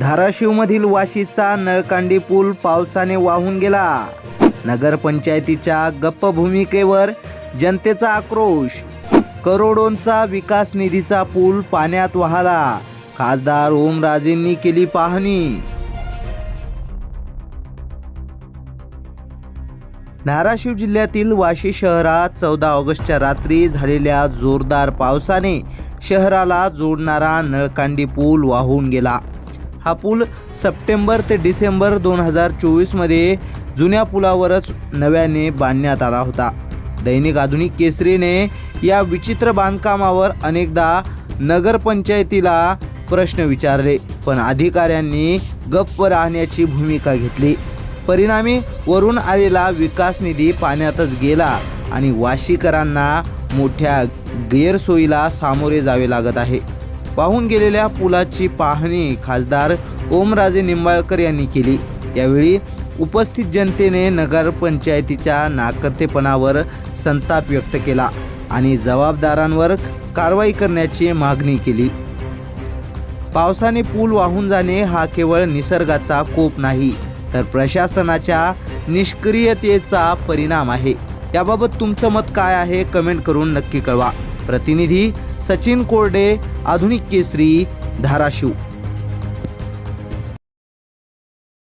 धाराशिवमधील वाशीचा नळकांडी पूल पावसाने वाहून गेला. नगरपंचायतीच्या गप्प भूमिकेवर जनतेचा आक्रोश. करोडोंचा विकास निधीचा पूल पाण्यात वाहला. खासदार ओमराजेंनी केली पाहणी. धाराशिव जिल्ह्यातील वाशी शहरात चौदा ऑगस्टच्या रात्री झालेल्या जोरदार पावसाने शहराला जोडणारा नळकांडी पूल वाहून गेला. हा पूल सप्टेंबर ते डिसेंबर दोन हजार चोवीसमध्ये जुन्या पुलावरच नव्याने बांधण्यात आला होता. दैनिक आधुनिक केसरीने या विचित्र बांधकामावर अनेकदा नगरपंचायतीला प्रश्न विचारले पण अधिकाऱ्यांनी गप्प राहण्याची भूमिका घेतली. परिणामी वरून आलेला विकास निधी पाण्यातच गेला आणि वाशीकरांना मोठ्या गैरसोयीला सामोरे जावे लागत आहे. वाहून गेलेल्या पुलाची पाहणी खासदार ओमराजे निंबाळकर यांनी केली. यावेळी उपस्थित जनतेने नगरपंचायतीच्या नाकर्तेपणावर संताप व्यक्त केला आणि जबाबदारांवर कारवाई करण्याची मागणी केली. पावसाने पूल वाहून जाणे हा केवळ निसर्गाचा कोप नाही तर प्रशासनाच्या निष्क्रियतेचा परिणाम आहे. याबाबत तुमचं मत काय आहे? कमेंट करून नक्की कळवा. प्रतिनिधी सचिन कोरडे आधुनिक केसरी धाराशिव.